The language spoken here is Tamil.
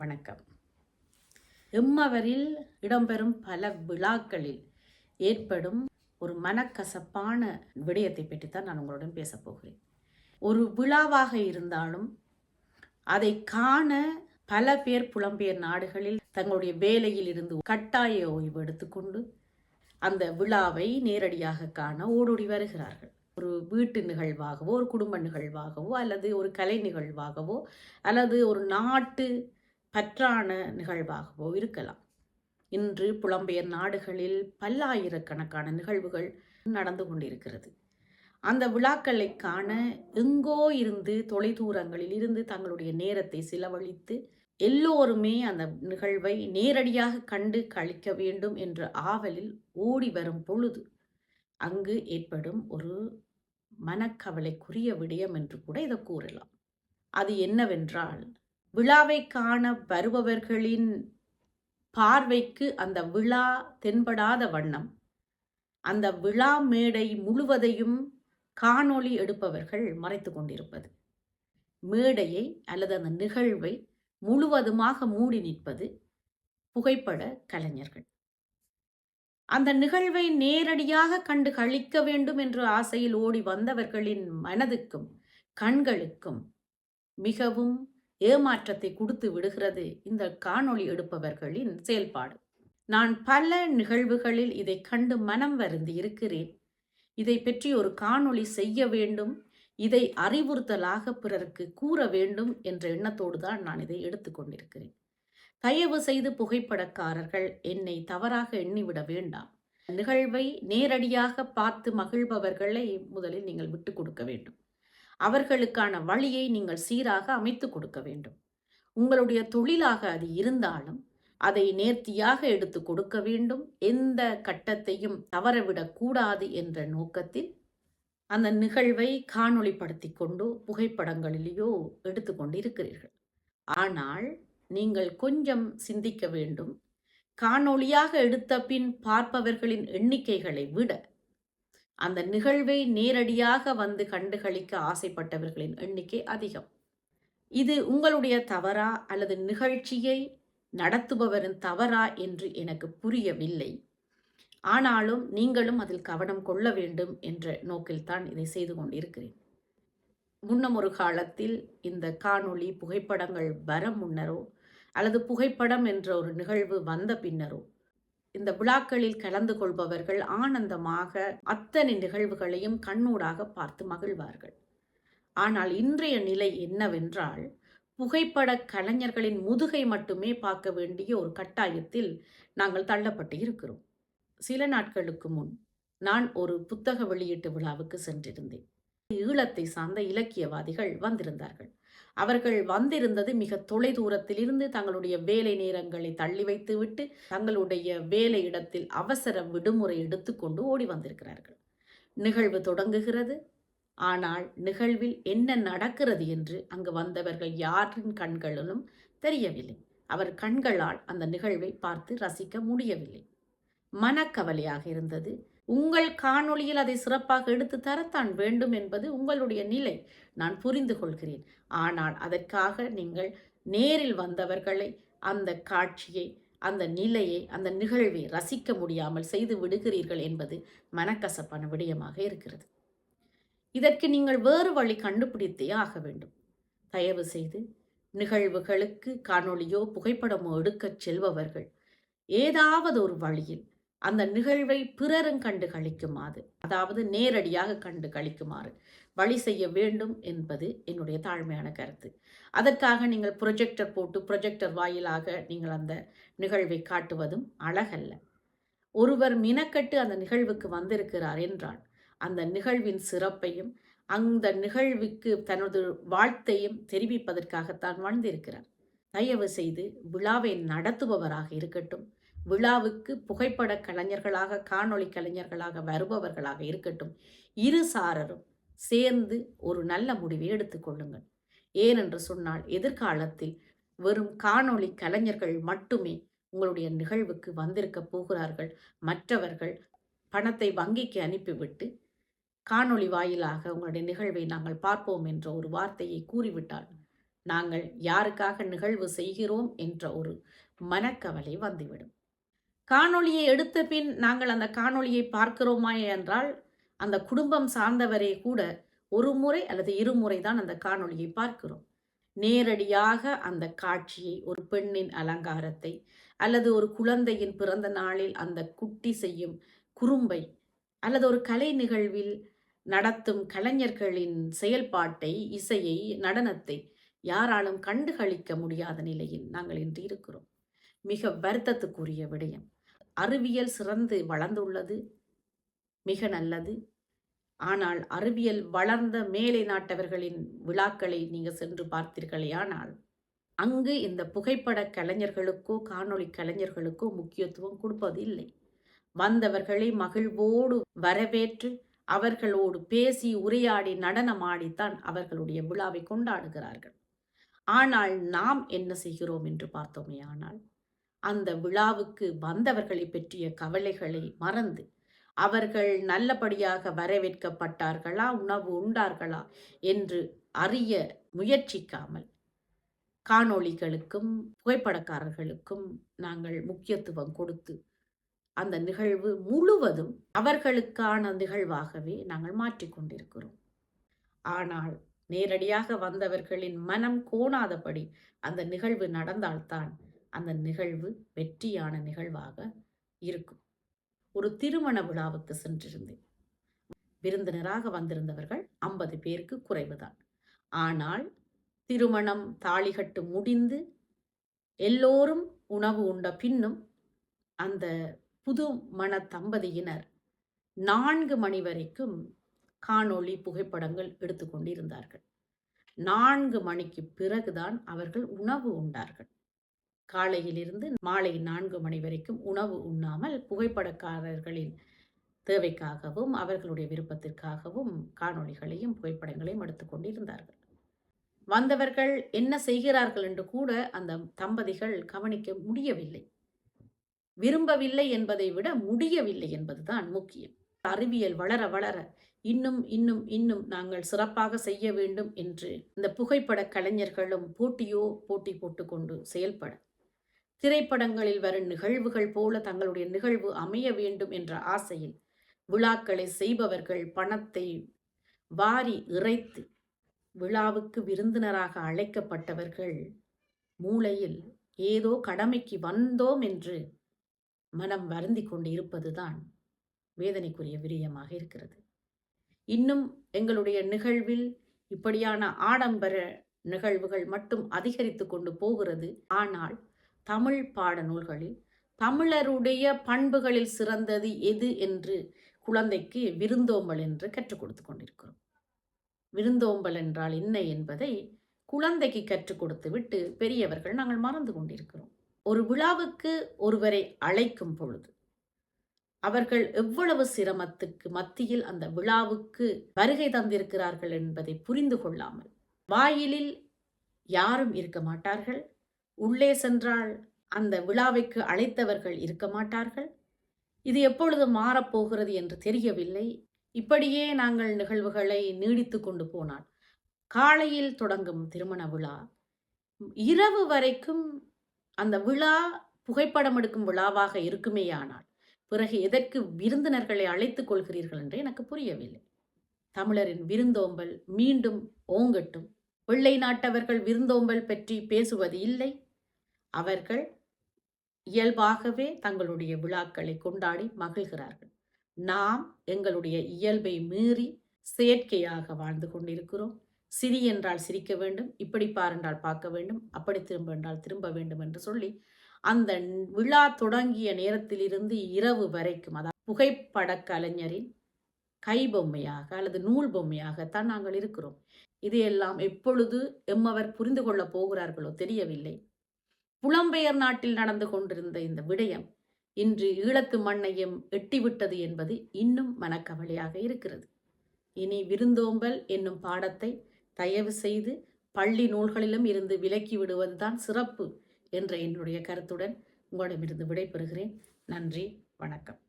வணக்கம். எம்மவரில் இடம்பெறும் பல விழாக்களில் ஏற்படும் ஒரு மனக்கசப்பான விடயத்தை பற்றித்தான் நான் உங்களுடன் பேசப் போகிறேன். ஒரு விழாவாக இருந்தாலும் அதை காண பல பேர் புலம்பெயர் நாடுகளில் தங்களுடைய வேலையில் இருந்து கட்டாய ஓய்வு எடுத்துக்கொண்டு அந்த விழாவை நேரடியாக காண ஓடோடி வருகிறார்கள். ஒரு வீட்டு நிகழ்வாகவோ ஒரு குடும்ப நிகழ்வாகவோ அல்லது ஒரு கலை நிகழ்வாகவோ அல்லது ஒரு நாட்டு பற்றான நிகழ்வாகவோ இருக்கலாம். இன்று புலம்பெயர் நாடுகளில் பல்லாயிரக்கணக்கான நிகழ்வுகள் நடந்து கொண்டிருக்கிறது. அந்த விழாக்களை காண எங்கோ இருந்து தொலைதூரங்களில் இருந்து தங்களுடைய நேரத்தை செலவழித்து எல்லோருமே அந்த நிகழ்வை நேரடியாக கண்டு கழிக்க வேண்டும் என்ற ஆவலில் ஓடி வரும் பொழுது அங்கு ஏற்படும் ஒரு மனக்கவலைக்குரிய விடயம் என்று கூட இதை கூறலாம். அது என்னவென்றால் விழாவை காண வருபவர்களின் பார்வைக்கு அந்த விழா தென்படாத வண்ணம். அந்த விழா மேடை முழுவதையும் காணொளி எடுப்பவர்கள் மறைத்து கொண்டிருப்பது. மேடையை அல்லது அந்த நிகழ்வை முழுவதுமாக மூடி நிற்பது புகைப்பட கலைஞர்கள். அந்த நிகழ்வை நேரடியாக கண்டு கழிக்க வேண்டும் என்ற ஆசையில் ஓடி வந்தவர்களின் மனதுக்கும் கண்களுக்கும் மிகவும் ஏமாற்றத்தை கொடுத்து விடுகிறது இந்த காணொளி எடுப்பவர்களின் செயல்பாடு. நான் பல நிகழ்வுகளில் இதை கண்டு மனம் வருந்தி இருக்கிறேன். இதை பற்றி ஒரு காணொளி செய்ய வேண்டும் இதை அறிவுறுத்தலாக பிறருக்கு கூற வேண்டும் என்ற எண்ணத்தோடு தான் நான் இதை எடுத்துக்கொண்டிருக்கிறேன் தயவு செய்து புகைப்படக்காரர்கள் என்னை தவறாக எண்ணிவிட வேண்டாம். நிகழ்வை நேரடியாக பார்த்து மகிழ்பவர்களை முதலில் நீங்கள் விட்டு கொடுக்க வேண்டும். அவர்களுக்கான வழியை நீங்கள் சீராக அமைத்து கொடுக்க வேண்டும். உங்களுடைய தொழிலாக அது இருந்தாலும் அதை நேர்த்தியாக எடுத்து கொடுக்க வேண்டும். எந்த கட்டத்தையும் தவறவிடக்கூடாது என்ற நோக்கத்தில் அந்த நிகழ்வை காணொளிப்படுத்தி கொண்டு புகைப்படங்களிலேயோ எடுத்துக்கொண்டு இருக்கிறீர்கள் ஆனால் நீங்கள் கொஞ்சம் சிந்திக்க வேண்டும். காணொளியாக எடுத்த பின் பார்ப்பவர்களின் எண்ணிக்கைகளை விட அந்த நிகழ்வை நேரடியாக வந்து கண்டுகளிக்க ஆசைப்பட்டவர்களின் எண்ணிக்கை அதிகம். இது உங்களுடைய தவறா அல்லது நிகழ்ச்சியை நடத்துபவரின் தவறா என்று எனக்கு புரியவில்லை. ஆனாலும் நீங்களும் அதில் கவனம் கொள்ள வேண்டும் என்ற நோக்கில்தான் இதை செய்து கொண்டிருக்கிறேன். முன்னம் ஒரு காலத்தில் இந்த காணொளி புகைப்படங்கள் வர முன்னரோ அல்லது புகைப்படம் என்ற ஒரு நிகழ்வு வந்த பின்னரோ இந்த விழாக்களில் கலந்து கொள்பவர்கள் ஆனந்தமாக அத்தனை நிகழ்வுகளையும் கண்ணூடாக பார்த்து மகிழ்வார்கள். ஆனால் இன்றைய நிலை என்னவென்றால் புகைப்பட கலைஞர்களின் முதுகை மட்டுமே பார்க்க வேண்டிய ஒரு கட்டாயத்தில் நாங்கள் தள்ளப்பட்டு இருக்கிறோம். சில நாட்களுக்கு முன் நான் ஒரு புத்தக வெளியீட்டு விழாவுக்கு சென்றிருந்தேன். ஈழத்தை சார்ந்த இலக்கியவாதிகள் வந்திருந்தார்கள். அவர்கள் வந்திருந்தது மிக தொலை தூரத்திலிருந்து தங்களுடைய வேலை நேரங்களை தள்ளி வைத்துவிட்டு தங்களுடைய வேலை இடத்தில் அவசர விடுமுறை எடுத்துக்கொண்டு ஓடி வந்திருக்கிறார்கள். நிகழ்வு தொடங்குகிறது. ஆனால் நிகழ்வில் என்ன நடக்கிறது என்று அங்கு வந்தவர்கள் யாரின் கண்களிலும் தெரியவில்லை. அவர் கண்களால் அந்த நிகழ்வை பார்த்து ரசிக்க முடியவில்லை. மனக்கவலையாக இருந்தது. உங்கள் காணொளியில் அதை சிறப்பாக எடுத்து தரத்தான் வேண்டும் என்பது உங்களுடைய நிலை. நான் புரிந்து கொள்கிறேன். ஆனால் அதற்காக நீங்கள் நேரில் வந்தவர்களை அந்த காட்சியை அந்த நிலையை அந்த நிகழ்வை ரசிக்க முடியாமல் செய்து விடுகிறீர்கள் என்பது மனக்கசப்பான விடயமாக இருக்கிறது. இதற்கு நீங்கள் வேறு வழி கண்டுபிடித்தே ஆக வேண்டும். தயவு செய்து நிகழ்வுகளுக்கு காணொளியோ புகைப்படமோ எடுக்கச் செல்பவர்கள் ஏதாவது ஒரு வழியில் அந்த நிகழ்வை பிறரும் கண்டு கழிக்குமாறு அதாவது நேரடியாக கண்டு கழிக்குமாறு வழி செய்ய வேண்டும் என்பது என்னுடைய தாழ்மையான கருத்து. அதற்காக நீங்கள் ப்ரொஜெக்டர் போட்டு ப்ரொஜெக்டர் வாயிலாக நீங்கள் அந்த நிகழ்வை காட்டுவதும் அழகல்ல. ஒருவர் மினக்கட்டு அந்த நிகழ்வுக்கு வந்திருக்கிறார் என்றால் அந்த நிகழ்வின் சிறப்பையும் அந்த நிகழ்வுக்கு தனது வாழ்த்தையும் தெரிவிப்பதற்காகத்தான் வாழ்ந்திருக்கிறார். தயவு செய்து விழாவை நடத்துபவராக இருக்கட்டும். விழாவுக்கு புகைப்பட கலைஞர்களாக காணொளி கலைஞர்களாக வருபவர்களாக இருக்கட்டும் இரு சாரரும் சேர்ந்து ஒரு நல்ல முடிவை எடுத்துக்கொள்ளுங்கள் ஏனென்று சொன்னால் எதிர்காலத்தில் வெறும் காணொளி கலைஞர்கள் மட்டுமே உங்களுடைய நிகழ்வுக்கு வந்திருக்க போகிறார்கள். மற்றவர்கள் பணத்தை வங்கிக்கு அனுப்பிவிட்டு காணொளி வாயிலாக உங்களுடைய நிகழ்வை நாங்கள் பார்ப்போம் என்ற ஒரு வார்த்தையை கூறிவிட்டால் நாங்கள் யாருக்காக நிகழ்வு செய்கிறோம் என்ற ஒரு மனக்கவலை வந்துவிடும். காணொளியை எடுத்த பின் நாங்கள் அந்த காணொளியை பார்க்கிறோமா என்றால் அந்த குடும்பம் சார்ந்தவரே கூட ஒரு முறை அல்லது இருமுறை தான் அந்த காணொளியை பார்க்கிறோம். நேரடியாக அந்த காட்சியை ஒரு பெண்ணின் அலங்காரத்தை அல்லது ஒரு குழந்தையின் பிறந்த நாளில் அந்த குட்டி செய்யும் குறும்பை அல்லது ஒரு கலை நிகழ்வில் நடத்தும் கலைஞர்களின் செயல்பாட்டை இசையை நடனத்தை யாராலும் கண்டுகளிக்க முடியாத நிலையில் நாங்கள் இன்று இருக்கிறோம். மிக வருத்தத்துக்குரிய விடயம். அறிவியல் சிறந்து வளர்ந்துள்ளது. மிக நல்லது. ஆனால் அறிவியல் வளர்ந்த மேலை நாட்டவர்களின் விழாக்களை நீங்கள் சென்று பார்த்தீர்களே ஆனால் அங்கு இந்த புகைப்பட கலைஞர்களுக்கோ காணொளி கலைஞர்களுக்கோ முக்கியத்துவம் கொடுப்பது இல்லை வந்தவர்களை மகிழ்வோடு வரவேற்று அவர்களோடு பேசி உரையாடி நடனமாடித்தான் அவர்களுடைய விழாவை கொண்டாடுகிறார்கள். ஆனால் நாம் என்ன செய்கிறோம் என்று பார்த்தோமே ஆனால் அந்த விழாவுக்கு வந்தவர்களை பற்றிய கவலைகளை மறந்து அவர்கள் நல்லபடியாக வரவேற்கப்பட்டார்களா உணவு உண்டார்களா என்று அறிய முயற்சிக்காமல் காணொளிகளுக்கும் புகைப்படக்காரர்களுக்கும் நாங்கள் முக்கியத்துவம் கொடுத்து அந்த நிகழ்வு முழுவதும் அவர்களுக்கான நிகழ்வாகவே நாங்கள் மாற்றிக்கொண்டிருக்கிறோம் ஆனால் நேரடியாக வந்தவர்களின் மனம் கோணாதபடி அந்த நிகழ்வு நடந்தால்தான் அந்த நிகழ்வு வெற்றியான நிகழ்வாக இருக்கும். ஒரு திருமண விழாவுக்கு சென்றிருந்தேன். விருந்தினராக வந்திருந்தவர்கள் ஐம்பது பேருக்கு குறைவுதான். ஆனால் திருமணம் தாலிகட்டு முடிந்து எல்லோரும் உணவு உண்ட பின்னும் அந்த புது மண தம்பதியினர் நான்கு மணி வரைக்கும் காணொளி புகைப்படங்கள் எடுத்துக்கொண்டிருந்தார்கள் நான்கு மணிக்கு பிறகுதான் அவர்கள் உணவு உண்டார்கள். காலையிலிருந்து மாலை நான்கு மணி வரைக்கும் உணவு உண்ணாமல் புகைப்படக்காரர்களின் தேவைக்காகவும் அவர்களுடைய விருப்பத்திற்காகவும் காணொளிகளையும் புகைப்படங்களையும் எடுத்துக்கொண்டிருந்தார்கள் வந்தவர்கள் என்ன செய்கிறார்கள் என்று கூட அந்த தம்பதிகள் கவனிக்க முடியவில்லை. விரும்பவில்லை என்பதை விட முடியவில்லை என்பதுதான் முக்கியம். அறிவியல் வளர வளர இன்னும் இன்னும் இன்னும் நாங்கள் சிறப்பாக செய்ய வேண்டும் என்று இந்த புகைப்பட கலைஞர்களும் போட்டியோ போட்டி போட்டுக்கொண்டு செயல்பட திரைப்படங்களில் வரும் நிகழ்வுகள் போல தங்களுடைய நிகழ்வு அமைய வேண்டும் என்ற ஆசையில் விழாக்களை செய்பவர்கள் பணத்தை வாரி இறைத்து விழாவுக்கு விருந்தினராக அழைக்கப்பட்டவர்கள் மூளையில் ஏதோ கடமைக்கு வந்தோம் என்று மனம் வருந்தி கொண்டு இருப்பதுதான் வேதனைக்குரிய விரியமாக இருக்கிறது. இன்னும் எங்களுடைய நிகழ்வில் இப்படியான ஆடம்பர நிகழ்வுகள் மட்டும் அதிகரித்து கொண்டு போகிறது. ஆனால் தமிழ் பாடநூல்களில் தமிழருடைய பண்புகளில் சிறந்தது எது என்று குழந்தைக்கு விருந்தோம்பல் என்று கற்றுக் கொடுத்து கொண்டிருக்கிறோம். விருந்தோம்பல் என்றால் என்ன என்பதை குழந்தைக்கு கற்றுக் கொடுத்து விட்டு பெரியவர்கள் நாங்கள் மறந்து கொண்டிருக்கிறோம். ஒரு விழாவுக்கு ஒருவரை அழைக்கும் பொழுது அவர்கள் எவ்வளவு சிரமத்துக்கு மத்தியில் அந்த விழாவுக்கு வருகை தந்திருக்கிறார்கள் என்பதை புரிந்து கொள்ளாமல் வாயிலில் யாரும் இருக்க மாட்டார்கள். உள்ளே சென்றால் அந்த விழாவைக்கு அழைத்தவர்கள் இருக்க மாட்டார்கள்? இது எப்பொழுது மாறப்போகிறது என்று தெரியவில்லை. இப்படியே நாங்கள் நிகழ்வுகளை நீடித்து கொண்டு போனால் காலையில் தொடங்கும் திருமண விழா இரவு வரைக்கும் அந்த விழா புகைப்படம் எடுக்கும் விழாவாக இருக்குமேயானால் பிறகு எதற்கு விருந்தினர்களை அழைத்துக் கொள்கிறீர்கள் என்று எனக்கு புரியவில்லை. தமிழரின் விருந்தோம்பல் மீண்டும் ஓங்கட்டும். வெள்ளை நாட்டவர்கள் விருந்தோம்பல் பற்றி பேசுவது இல்லை. அவர்கள் இயல்பாகவே தங்களுடைய விழாக்களை கொண்டாடி மகிழ்கிறார்கள். நாம் எங்களுடைய இயல்பை மீறி செயற்கையாக வாழ்ந்து கொண்டிருக்கிறோம். சிரி என்றால் சிரிக்க வேண்டும் இப்படி பார் என்றால் பார்க்க வேண்டும் அப்படி திரும்ப என்றால் திரும்ப வேண்டும் என்று சொல்லி அந்த விழா தொடங்கிய நேரத்திலிருந்து இரவு வரைக்கும் அதாவது புகைப்பட கலைஞரின் கைபொம்மையாக அல்லது நூல் பொம்மையாகத்தான் நாங்கள் இருக்கிறோம். இதையெல்லாம் எப்பொழுது எம்மவர் புரிந்து கொள்ளப் போகிறார்களோ தெரியவில்லை. புலம்பெயர் நாட்டில் நடந்து கொண்டிருந்த இந்த விடயம் இன்று ஈழத்து மண்ணையும் எட்டிவிட்டது என்பது இன்னும் மனக்கவலையாக இருக்கிறது. இனி விருந்தோம்பல் என்னும் பாடத்தை தயவு செய்து பள்ளி நூல்களிலும் இருந்து விலக்கி விடுவதுதான் சிறப்பு என்ற என்னுடைய கருத்துடன் உங்களிடமிருந்து விடைபெறுகிறேன். நன்றி வணக்கம்.